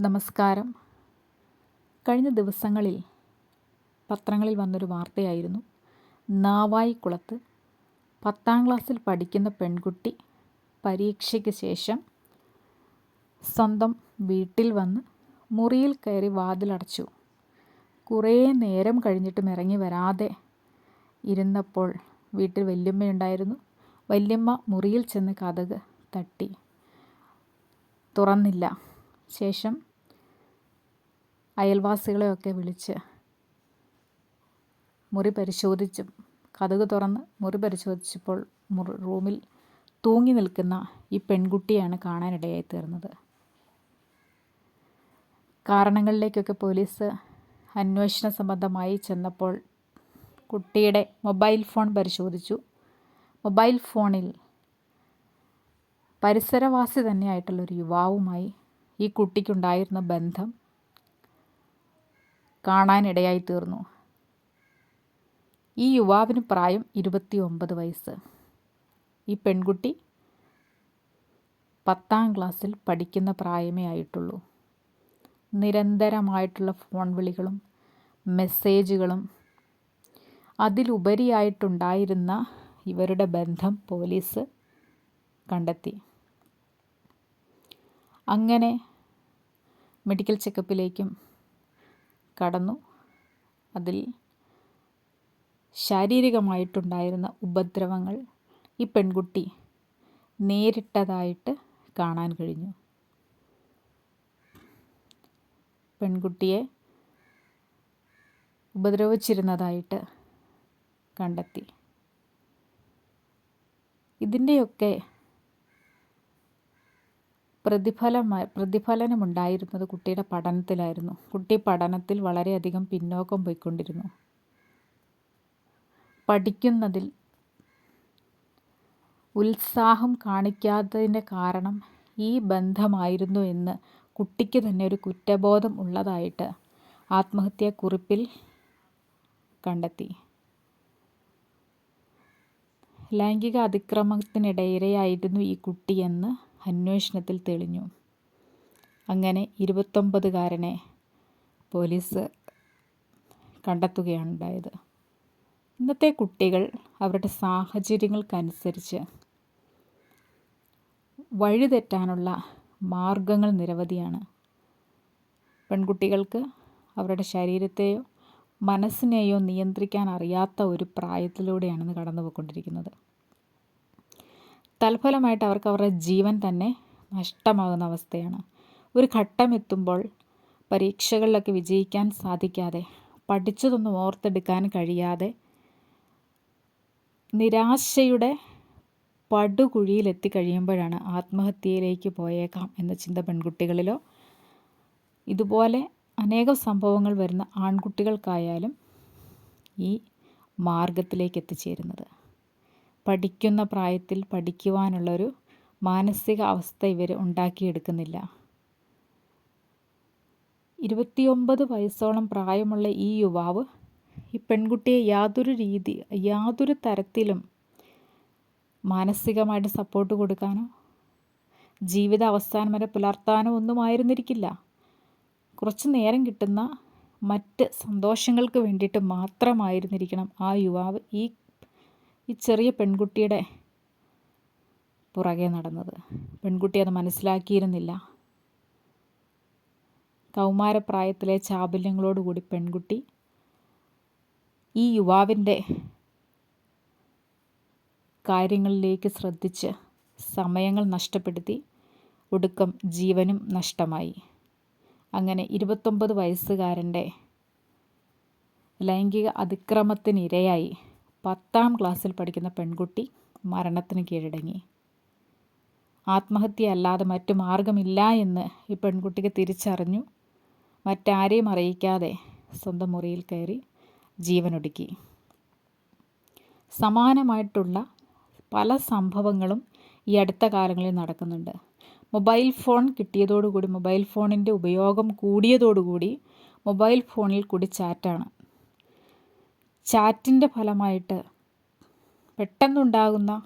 നമസ്കാരം. കഴിഞ്ഞ ദിവസങ്ങളിൽ പത്രങ്ങളിൽ വന്നൊരു വാർത്തയായിരുന്നു. നാവായിക്കുളത്ത് പത്താം ക്ലാസ്സിൽ പഠിക്കുന്ന പെൺകുട്ടി പരീക്ഷയ്ക്ക് ശേഷം സ്വന്തം വീട്ടിൽ വന്ന് മുറിയിൽ കയറി വാതിലടച്ചു. കുറേ നേരം കഴിഞ്ഞിട്ടും ഇറങ്ങി വരാതെ ഇരുന്നപ്പോൾ വീട്ടിൽ വല്യമ്മയുണ്ടായിരുന്നു. വല്യമ്മ മുറിയിൽ ചെന്ന് കഥക് തട്ടി. തുറന്നില്ല. ശേഷം അയൽവാസികളെയൊക്കെ വിളിച്ച് മുറി പരിശോധിച്ചു കതക് തുറന്ന് മുറി പരിശോധിച്ചപ്പോൾ മുറി റൂമിൽ തൂങ്ങി നിൽക്കുന്ന ഈ പെൺകുട്ടിയാണ് കാണാനിടയായി തീർന്നത്. കാരണങ്ങളിലേക്കൊക്കെ പോലീസ് അന്വേഷണ സംബന്ധമായി ചെന്നപ്പോൾ കുട്ടിയുടെ മൊബൈൽ ഫോൺ പരിശോധിച്ചു. മൊബൈൽ ഫോണിൽ പരിസരവാസി തന്നെയായിട്ടുള്ളൊരു യുവാവുമായി ഈ കുട്ടിക്കുണ്ടായിരുന്ന ബന്ധം കാണാനിടയായി തീർന്നു. ഈ യുവാവിന് പ്രായം ഇരുപത്തി ഒമ്പത് വയസ്സ്. ഈ പെൺകുട്ടി പത്താം ക്ലാസ്സിൽ പഠിക്കുന്ന പ്രായമേ ആയിട്ടുള്ളൂ. നിരന്തരമായിട്ടുള്ള ഫോൺ വിളികളും മെസ്സേജുകളും അതിലുപരിയായിട്ടുണ്ടായിരുന്ന ഇവരുടെ ബന്ധം പോലീസ് കണ്ടെത്തി. അങ്ങനെ മെഡിക്കൽ ചെക്കപ്പിലേക്കും കടന്നു. അതിൽ ശാരീരികമായിട്ടുണ്ടായിരുന്ന ഉപദ്രവങ്ങൾ ഈ പെൺകുട്ടി നേരിട്ടതായിട്ട് കാണാൻ കഴിഞ്ഞു. പെൺകുട്ടിയെ ഉപദ്രവിച്ചിരുന്നതായിട്ട് കണ്ടെത്തി. ഇതിന്റെയൊക്കെ പ്രതിഫലമായി പ്രതിഫലനമുണ്ടായിരുന്നത് കുട്ടിയുടെ പഠനത്തിലായിരുന്നു. കുട്ടി പഠനത്തിൽ വളരെയധികം പിന്നോക്കം പോയിക്കൊണ്ടിരുന്നു. പഠിക്കുന്നതിൽ ഉത്സാഹം കാണിക്കാത്തതിന്റെ കാരണം ഈ ബന്ധമായിരുന്നു എന്ന് കുട്ടിക്ക് തന്നെ ഒരു കുറ്റബോധം ഉള്ളതായിട്ട് ആത്മഹത്യാക്കുറിപ്പിൽ കണ്ടെത്തി. ലൈംഗിക അതിക്രമത്തിനിടയിരയായിരുന്നു ഈ കുട്ടിയെന്ന് അന്വേഷണത്തിൽ തെളിഞ്ഞു. അങ്ങനെ ഇരുപത്തൊമ്പതുകാരനെ പോലീസ് കണ്ടെത്തുകയാണ് ഉണ്ടായത് ഇന്നത്തെ കുട്ടികൾ അവരുടെ സാഹചര്യങ്ങൾക്കനുസരിച്ച് വഴിതെറ്റാനുള്ള മാർഗങ്ങൾ നിരവധിയാണ്. പെൺകുട്ടികൾക്ക് അവരുടെ ശരീരത്തെയോ മനസ്സിനെയോ നിയന്ത്രിക്കാൻ അറിയാത്ത ഒരു പ്രായത്തിലൂടെയാണ് കടന്നു പോയിക്കൊണ്ടിരിക്കുന്നത് തൽഫലമായിട്ട് അവർക്ക് അവരുടെ ജീവൻ തന്നെ നഷ്ടമാകുന്ന അവസ്ഥയാണ്. ഒരു ഘട്ടം എത്തുമ്പോൾ പരീക്ഷകളിലൊക്കെ വിജയിക്കാൻ സാധിക്കാതെ പഠിച്ചതൊന്നും ഓർത്തെടുക്കാൻ കഴിയാതെ നിരാശയുടെ പടുകുഴിയിലെത്തി കഴിയുമ്പോഴാണ് ആത്മഹത്യയിലേക്ക് പോയേക്കാം എന്ന ചിന്ത പെൺകുട്ടികളിലോ ഇതുപോലെ അനേകം സംഭവങ്ങൾ വരുന്ന ആൺകുട്ടികൾക്കായാലും ഈ മാർഗത്തിലേക്ക് എത്തിച്ചേരുന്നത്. പഠിക്കുന്ന പ്രായത്തിൽ പഠിക്കുവാനുള്ളൊരു മാനസിക അവസ്ഥ ഇവർ ഉണ്ടാക്കിയെടുക്കുന്നില്ല. ഇരുപത്തിയൊമ്പത് വയസ്സോളം പ്രായമുള്ള ഈ യുവാവ് ഈ പെൺകുട്ടിയെ യാതൊരു രീതി യാതൊരു തരത്തിലും മാനസികമായിട്ട് സപ്പോർട്ട് കൊടുക്കാനോ ജീവിത അവസാനം വരെ പുലർത്താനോ ഒന്നും ആയിരുന്നിരിക്കില്ല കുറച്ച് നേരം കിട്ടുന്ന മറ്റ് സന്തോഷങ്ങൾക്ക് വേണ്ടിയിട്ട് മാത്രമായിരുന്നിരിക്കണം ആ യുവാവ് ഈ ഈ ചെറിയ പെൺകുട്ടിയുടെ പുറകെ നടന്നത്. പെൺകുട്ടി അത് മനസ്സിലാക്കിയിരുന്നില്ല. കൗമാരപ്രായത്തിലെ ചാബല്യങ്ങളോടുകൂടി പെൺകുട്ടി ഈ യുവാവിന്റെ കാര്യങ്ങളിലേക്ക് ശ്രദ്ധിച്ച് സമയങ്ങൾ നഷ്ടപ്പെടുത്തി. ഒടുക്കം ജീവനും നഷ്ടമായി. അങ്ങനെ ഇരുപത്തൊമ്പത് വയസ്സുകാരന്റെ ലൈംഗിക അതിക്രമത്തിനിരയായി. പത്താം ക്ലാസ്സിൽ പഠിക്കുന്ന പെൺകുട്ടി മരണത്തിന് കീഴടങ്ങി. ആത്മഹത്യ അല്ലാതെ മറ്റു മാർഗമില്ല എന്ന് ഈ പെൺകുട്ടിക്ക് തിരിച്ചറിഞ്ഞു. മറ്റാരെയും അറിയിക്കാതെ സ്വന്തം മുറിയിൽ കയറി ജീവനൊടുക്കി. സമാനമായിട്ടുള്ള പല സംഭവങ്ങളും ഈ അടുത്ത കാലങ്ങളിൽ നടക്കുന്നുണ്ട്. മൊബൈൽ ഫോൺ കിട്ടിയതോടുകൂടി മൊബൈൽ ഫോണിന്റെ ഉപയോഗം കൂടിയതോടുകൂടി മൊബൈൽ ഫോണിൽ കൂടി ചാറ്റാണ്. ചാറ്റിന്റെ ഫലമായിട്ട് പെട്ടെന്നുണ്ടാകുന്ന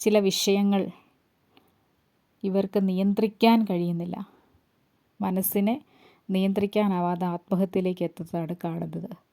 ചില വിഷയങ്ങൾ ഇവർക്ക് നിയന്ത്രിക്കാൻ കഴിയുന്നില്ല. മനസ്സിനെ നിയന്ത്രിക്കാനാവാതെ ആത്മഹത്യയിലേക്ക് എത്തുന്നതാണ് കാണുന്നത്.